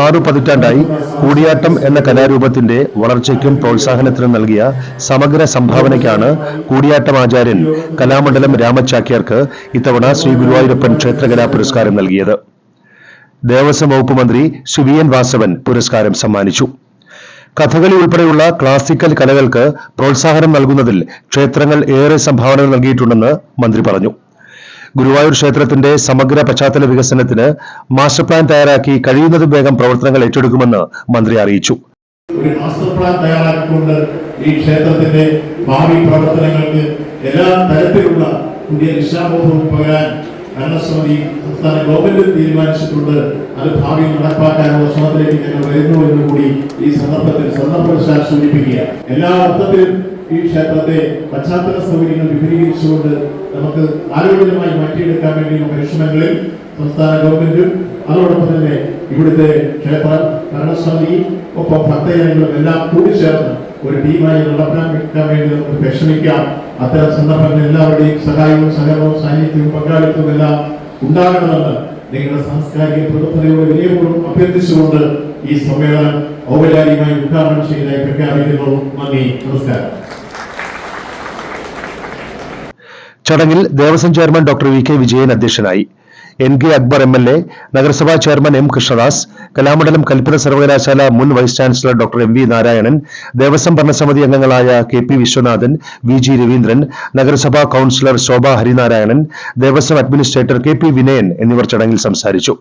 ആറു പതിറ്റാണ്ടായി കൂടിയാട്ടം എന്ന കലാരൂപത്തിന്റെ വളർച്ചയ്ക്കും പ്രോത്സാഹനത്തിനും നൽകിയ സമഗ്ര സംഭാവനയ്ക്കാണ് കൂടിയാട്ടം ആചാര്യൻ കലാമണ്ഡലം രാമചാക്യാർക്ക് ഇത്തവണ ശ്രീ ഗുരുവായൂരപ്പൻ ക്ഷേത്രകലാ പുരസ്കാരം നൽകിയത്. ദേവസ്വം വകുപ്പ് മന്ത്രി സുവിയൻ വാസവൻ പുരസ്കാരം സമ്മാനിച്ചു. കഥകളി ഉൾപ്പെടെയുള്ള ക്ലാസിക്കൽ കലകൾക്ക് പ്രോത്സാഹനം നൽകുന്നതിൽ ക്ഷേത്രങ്ങൾ ഏറെ സംഭാവനകൾ നൽകിയിട്ടുണ്ടെന്ന് മന്ത്രി പറഞ്ഞു. ഗുരുവായൂർ ക്ഷേത്രത്തിന്റെ സമഗ്ര പശ്ചാത്തല വികസനത്തിന് മാസ്റ്റർ പ്ലാൻ തയ്യാറാക്കി കഴിയുന്നതും വേഗം പ്രവർത്തനങ്ങൾ ഏറ്റെടുക്കുമെന്ന് മന്ത്രി അറിയിച്ചു. ഒരു മാസ്റ്റർ പ്ലാൻ തയ്യാറാക്കിക്കൊണ്ട് ഈ ക്ഷേത്രത്തിന്റെ ഭാവി പ്രവർത്തനങ്ങൾക്ക് എല്ലാ തരത്തിലുള്ള പുതിയ ദിശാബോധവും പകരാൻ ഭരണസമിതി സംസ്ഥാന ഗവൺമെന്റ് തീരുമാനിച്ചിട്ടുണ്ട്. അത് ഭാവിയിൽ നടപ്പാക്കാനുള്ള ശ്രമത്തിലേക്ക് ഞങ്ങൾ വരുന്നു എന്ന് കൂടി ഈ സന്ദർഭത്തിൽ സന്ദർഭവശാൽ സൂചിപ്പിക്കുക എല്ലാ അർത്ഥത്തിലും ഈ ക്ഷേത്രത്തെ പശ്ചാത്തല സൗകര്യങ്ങൾ വിപുലീകരിച്ചുകൊണ്ട് നമുക്ക് ആരോഗ്യമായി മാറ്റിയെടുക്കാൻ വേണ്ടിയുള്ള പരിശ്രമങ്ങളിൽ സംസ്ഥാന ഗവൺമെന്റും അതോടൊപ്പം തന്നെ ഇവിടുത്തെ ക്ഷേത്ര ഭരണസമിതിയും ഒപ്പം ഭക്തജനങ്ങളും എല്ലാം കൂടിച്ചേർന്ന് ഒരു ടീമായി നടപ്പിലാക്കാൻ വേണ്ടി നമുക്ക് പരിശ്രമിക്കാം. അത്തരം സന്ദർഭങ്ങളിൽ എല്ലാവരുടെയും സഹായവും സഹകരണവും സാന്നിധ്യവും പങ്കാളിത്തവും എല്ലാം ഉണ്ടാകണമെന്ന് നിങ്ങളുടെ സാംസ്കാരിക പ്രവർത്തനയോട് വിനയപൂർവം അഭ്യർത്ഥിച്ചുകൊണ്ട് ഈ സമ്മേളനം ഔപചാരികമായി ഉദ്ഘാടനം ചെയ്തതായി പ്രഖ്യാപിക്കുന്നു. നന്ദി. നമസ്കാരം. ചടങ്ങിൽ Devaswom chairman doctor V K Vijayan അധ്യക്ഷനായി. N K Akbar M L A നഗരസഭാ ചെയർമാൻ എം കൃഷ്ണദാസ് കലാമണ്ഡലം കൽപ്പന സർവകലാശാല മുൻ vice chancellor doctor M V Narayanan Devaswom ഭരണസമിതി അംഗങ്ങളായ K P Viswanathan V G Raveendran നഗരസഭാ councillor Shobha Harinarayanan Devaswom administrator K P Vinayan എന്നിവർ ചടങ്ങിൽ സംസാരിച്ചു.